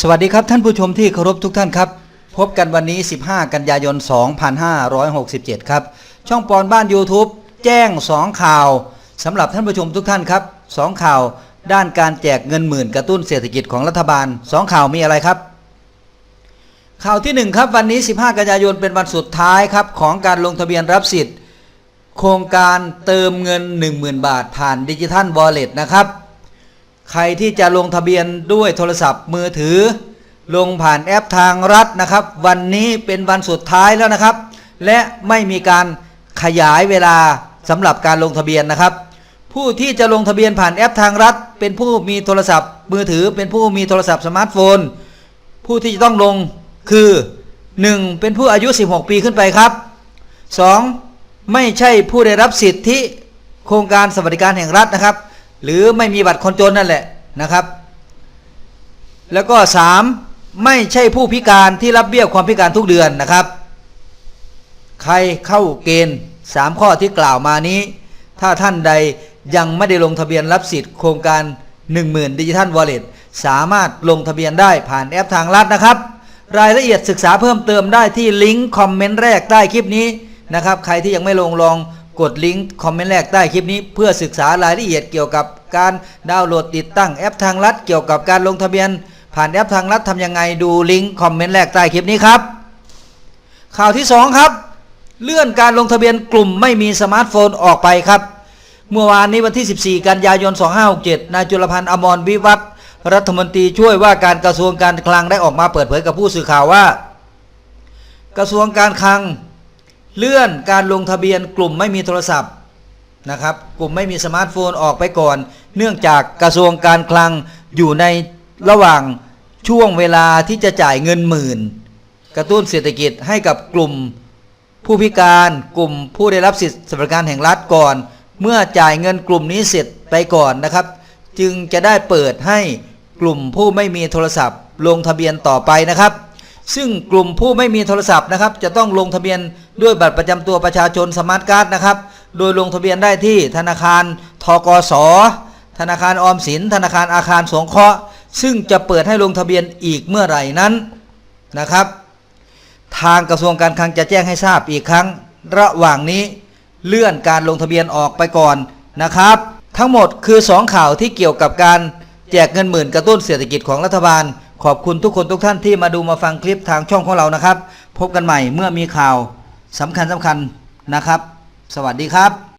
สวัสดีครับท่านผู้ชมที่เคารพทุกท่านครับ พบกันวันนี้ 15 กันยายน 2567 ครับ ช่องปอนบ้าน YouTube แจ้ง 2 ข่าวสำหรับท่านผู้ชมทุกท่านครับ 2 ข่าวด้านการแจกเงินหมื่นกระตุ้นเศรษฐกิจของรัฐบาล 2 ข่าวมีอะไรครับ ข่าวทีหนึ่1 ครับวันนี้ 15 กันยายนเป็นวันสุดท้ายครับของการลงทะเบียนรับสิทธิ์ โครงการเติมเงิน 10,000 บาทผ่านดิจิทัลวอลเล็ตนะครับ ใครที่จะลงทะเบียนด้วยโทรศัพท์มือถือ ลงผ่านแอปทางรัฐนะครับ วันนี้เป็นวันสุดท้ายแล้วนะครับ และไม่มีการขยายเวลาสำหรับการลงทะเบียนนะครับ ผู้ที่จะลงทะเบียนผ่านแอปทางรัฐ เป็นผู้มีโทรศัพท์ มือถือเป็นผู้มีโทรศัพท์สมาร์ทโฟน ผู้ที่จะต้องลงคือ 1. เป็นผู้อายุ 16 ปีขึ้นไปครับ 2. ไม่ใช่ผู้ได้รับสิทธิโครงการสวัสดิการแห่งรัฐนะครับ หรือไม่มีบัตรคนจนนั่นแหละนะครับ แล้วก็ 3. ไม่ใช่ผู้พิการที่รับเบี้ยความพิการทุกเดือนนะครับ ใครเข้าเกณฑ์3ข้อที่กล่าวมานี้ ถ้าท่านใดยังไม่ได้ลงทะเบียนรับสิทธิ์โครงการ 10,000ดิจิทัลวอลเล็ตสามารถลงทะเบียนได้ผ่านแอปทางรัฐนะครับ รายละเอียดศึกษาเพิ่มเติมได้ที่ลิงก์คอมเมนต์แรกใต้คลิปนี้นะครับ ใครที่ยังไม่ลงลอง กดลิงก์คอมเมนต์แรกใต้คลิปนี้เพื่อศึกษารายละเอียดเกี่ยวกับการดาวน์โหลดติดตั้งแอปทางรัฐเกี่ยวกับการลงทะเบียน ผ่านแอปทางรัฐทำยังไงดูลิงก์คอมเมนต์แรกใต้คลิปนี้ครับ ข่าวที่ 2 ครับ เลื่อนการลงทะเบียนกลุ่มไม่มีสมาร์ทโฟนออกไปครับ เมื่อวานนี้วันที่ 14 กันยายน 2567นายจุลพันธ์อมรวิวัฒรัฐมนตรีช่วยว่าการกระทรวงการคลังได้ออกมาเปิดเผยกับผู้สื่อข่าวว่า กระทรวงการคลัง เลื่อนการลงทะเบียนกลุ่มไม่มีโทรศัพท์นะครับ กลุ่มไม่มีสมาร์ทโฟนออกไปก่อน เนื่องจากกระทรวงการคลังอยู่ในระหว่างช่วงเวลาที่จะจ่ายเงินหมื่น กระตุ้นเศรษฐกิจให้กับกลุ่มผู้พิการกลุ่มผู้ได้รับสิทธิสวัสดิการแห่งรัฐก่อน เมื่อจ่ายเงินกลุ่มนี้เสร็จไปก่อนนะครับ จึงจะได้เปิดให้กลุ่มผู้ไม่มีโทรศัพท์ ลงทะเบียนต่อไปนะครับ ซึ่งกลุ่มผู้ไม่มีโทรศัพท์นะครับ จะต้องลงทะเบียน ด้วยบัตรประจำตัวประชาชนสมาร์ทการ์ดนะครับ โดยลงทะเบียนได้ที่ธนาคารทกส ธนาคารออมสิน ธนาคารอาคารสงเคราะห์ ซึ่งจะเปิดให้ลงทะเบียนอีกเมื่อไหร่นั้นนะครับ ทางกระทรวงการคลังจะแจ้งให้ทราบอีกครั้ง ระหว่างนี้เลื่อนการลงทะเบียนออกไปก่อนนะครับ ทั้งหมดคือ 2 ข่าวที่เกี่ยวกับการแจกเงินหมื่นกระตุ้นเศรษฐกิจของรัฐบาล ขอบคุณทุกคนทุกท่านที่มาดูมาฟังคลิปทางช่องของเรานะครับ พบกันใหม่เมื่อมีข่าว สำคัญสำคัญนะครับ สวัสดีครับ